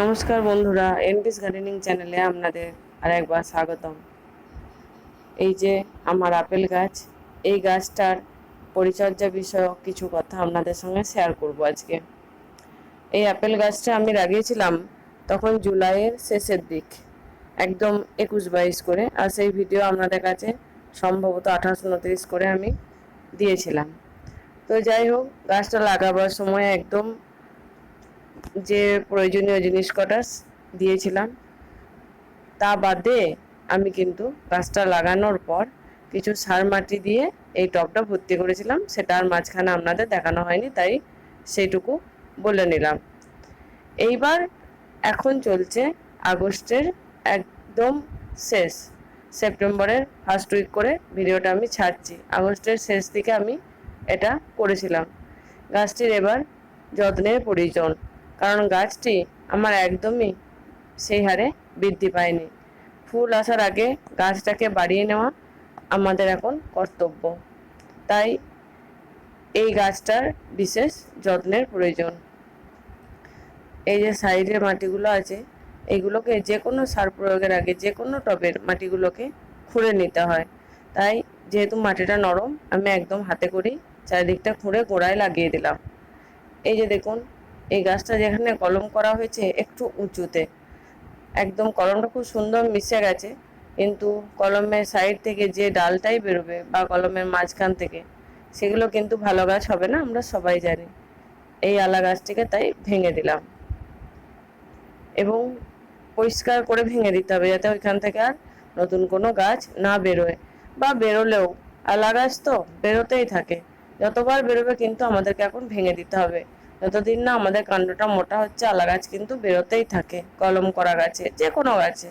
নমস্কার বন্ধুরা এনপিস গার্ডেনিং চ্যানেলে আপনাদের আর একবার স্বাগতম। এই যে আমার আপেল গাছ, এই গাছটার পরিচর্যা বিষয়ক কিছু কথা আপনাদের সঙ্গে শেয়ার করব আজকে। এই আপেল গাছটা আমি লাগিয়েছিলাম তখন জুলাইয়ের শেষের দিক, একদম একুশ বাইশ করে, আর সেই ভিডিও আপনাদের কাছে সম্ভবত আঠাশ উনত্রিশ করে আমি দিয়েছিলাম। তো যাই হোক, গাছটা লাগাবার সময় একদম যে প্রয়োজনীয় জিনিস কটা দিয়েছিলাম, তা বাদে আমি কিন্তু গাছটা লাগানোর পর কিছু সার মাটি দিয়ে এই টবটা ভর্তি করেছিলাম। সেটা আর মাঝখানে আপনাদের দেখানো হয়নি, তাই সেইটুকু বলে নিলাম। এইবার এখন চলছে আগস্টের একদম শেষ, সেপ্টেম্বরের ফার্স্ট উইক করে ভিডিওটা আমি ছাড়ছি। আগস্টের শেষ দিকে আমি এটা করেছিলাম। গাছটির এবার যত্নের প্রয়োজন। কারণ গাছটি আমার একদমই সেই হারে বৃদ্ধি পায়নি। ফুল আসার আগে গাছটাকে বাড়িয়ে নেওয়া আমাদের এখন কর্তব্য। তাই এই গাছটার বিশেষ যত্নের প্রয়োজন। এই যে সাইডের মাটিগুলো আছে এইগুলোকে যে কোনো সার প্রয়োগের আগে যে কোনো টবের মাটিগুলোকে খুঁড়ে নিতে হয়। তাই যেহেতু মাটিটা নরম, আমি একদম হাতে করেই চারিদিকটা খুঁড়ে গোড়ায় লাগিয়ে দিলাম। এই যে দেখুন এই গাছটা যেখানে কলম করা হয়েছে একটু উঁচুতে। একদম কলমটা খুব সুন্দর মিশে গেছে, কিন্তু কলমের সাইড থেকে যে ডালটাই বেরোবে বা কলমের মাঝখান থেকে, সেগুলো কিন্তু ভালো গাছ হবে না, আমরা সবাই জানি। এই আলা গাছটিকে তাই ভেঙে দিলাম। এবং পরিষ্কার করে ভেঙে দিতে হবে যাতে ওইখান থেকে আর নতুন কোনো গাছ না বেরোয়। বা বেরোলেও, আলা গাছ তো বেরোতেই থাকে। যতবার বেরোবে কিন্তু আমাদেরকে এখন ভেঙে দিতে হবে। যতদিন না আমাদের কাণ্ডটা মোটা হচ্ছে, আলা গাছ কিন্তু বেরোতেই থাকে, কলম করা গাছে যে কোনো গাছে।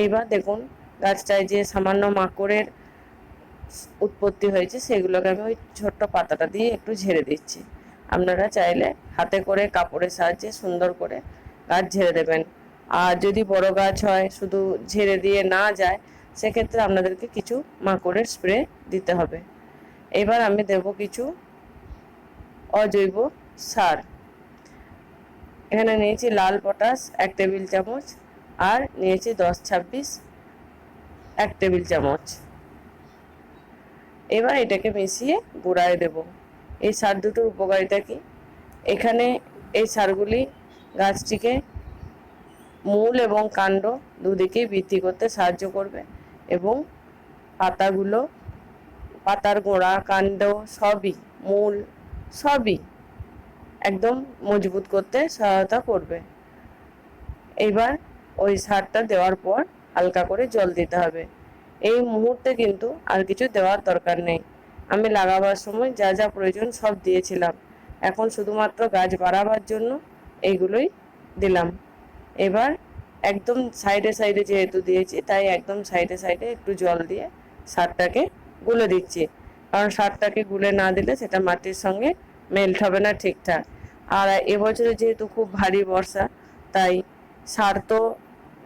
এইবার দেখুন, গাছটায় যে সামান্য মাকড়ের উৎপত্তি হয়েছে, সেগুলোকে আমি ওই ছোট্ট পাতাটা দিয়ে একটু ঝেড়ে দিচ্ছি। আপনারা চাইলে হাতে করে কাপড়ের সাহায্যে সুন্দর করে গাছ ঝেড়ে দেবেন। আর যদি বড় গাছ হয়, শুধু ঝেড়ে দিয়ে না যায়, সেক্ষেত্রে আপনাদেরকে কিছু মাকড়ের স্প্রে দিতে হবে। এবার আমি দেব কিছু অজৈব সার এখানে নিয়েছি লাল পটাশ, এক টেবিল চামচ, আর নিয়েছি দশ ছাব্বিশ, এক টেবিল চামচ। এবার এটাকে মিশিয়ে গুঁড়ায় দেব। এই সার দুটোর উপকারিতা কি? এখানে এই সারগুলি গাছটিকে মূল এবং কাণ্ড দুদিকেই বৃদ্ধি করতে সাহায্য করবে এবং পাতাগুলো, পাতার গোড়া, কাণ্ড সবই, মূল সবই একদম মজবুত করতে সহায়তা করবে। এবার ওই সারটা দেওয়ার পর হালকা করে জল দিতে হবে। এই মুহূর্তে কিন্তু আর কিছু দেওয়ার দরকার নেই। আমি লাগাবার সময় যা যা প্রয়োজন সব দিয়েছিলাম। এখন শুধুমাত্র গাছ বাড়াবার জন্য এইগুলোই দিলাম। এবার একদম সাইডে সাইডে যেহেতু দিয়েছি, তাই একদম সাইডে সাইডে একটু জল দিয়ে সারটাকে গুলে দিচ্ছি। কারণ সারটাকে গুলে না দিলে সেটা মাটির সঙ্গে মেল্ট হবে না ঠিকঠাক। আর এবছরে যেহেতু খুব ভারী বর্ষা, তাই সার তো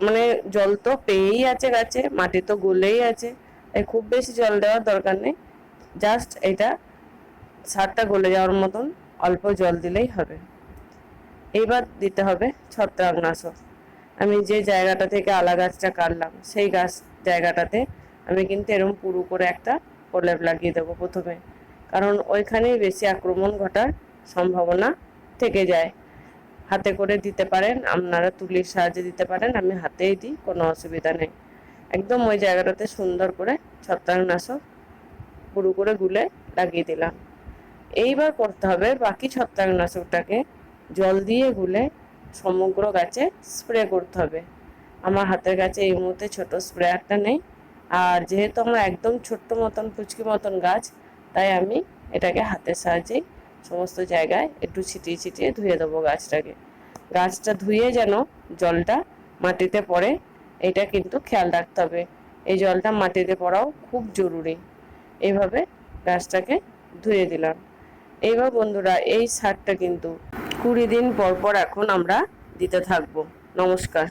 মানে জল তো পেয়েই আছে গাছে, মাটি তো গলেই আছে, তাই খুব বেশি জল দেওয়ার দরকার নেই। জাস্ট এটা সারটা গলে যাওয়ার মতন অল্প জল দিলেই হবে। এইবার দিতে হবে ছত্রাকনাশক। আমি যে জায়গাটা থেকে আলা গাছটা কাটলাম, সেই গাছ জায়গাটাতে আমি কিন্তু এরকম পুরু করে একটা প্রলেপ লাগিয়ে দেবো প্রথমে। কারণ ওইখানেই বেশি আক্রমণ ঘটার সম্ভাবনা থেকে যায়। হাতে করে দিতে পারেন, আপনারা তুলির সাহায্যে দিতে পারেন, আমি হাতেই দিই, কোনো অসুবিধা নেই। একদম ওই জায়গাটাতে সুন্দর করে ছত্রাকনাশক পুরু করে গুলে লাগিয়ে দিলাম। এইবার করতে হবে বাকি ছত্রাকনাশকটাকে জল দিয়ে গুলে সমগ্র গাছে স্প্রে করতে হবে। আমার হাতের কাছে এই মুহূর্তে ছোট স্প্রেয়ারটা নেই। আর যেহেতু আমার একদম ছোট্ট মতন ফুচকি মতন গাছ তাই আমি এটাকে হাতের সাহায্যেই সমস্ত জায়গায় একটু ছিটিয়ে ছিটিয়ে ধুয়ে দেবো গাছটাকে। গাছটা ধুয়ে যেন জলটা মাটিতে পড়ে, এটা কিন্তু খেয়াল রাখতে হবে। এই জলটা মাটিতে পড়াও খুব জরুরি। এইভাবে গাছটাকে ধুয়ে দিলাম। এইবার বন্ধুরা, এই সারটা কিন্তু কুড়ি দিন পর পর এখন আমরা দিতে থাকব। নমস্কার।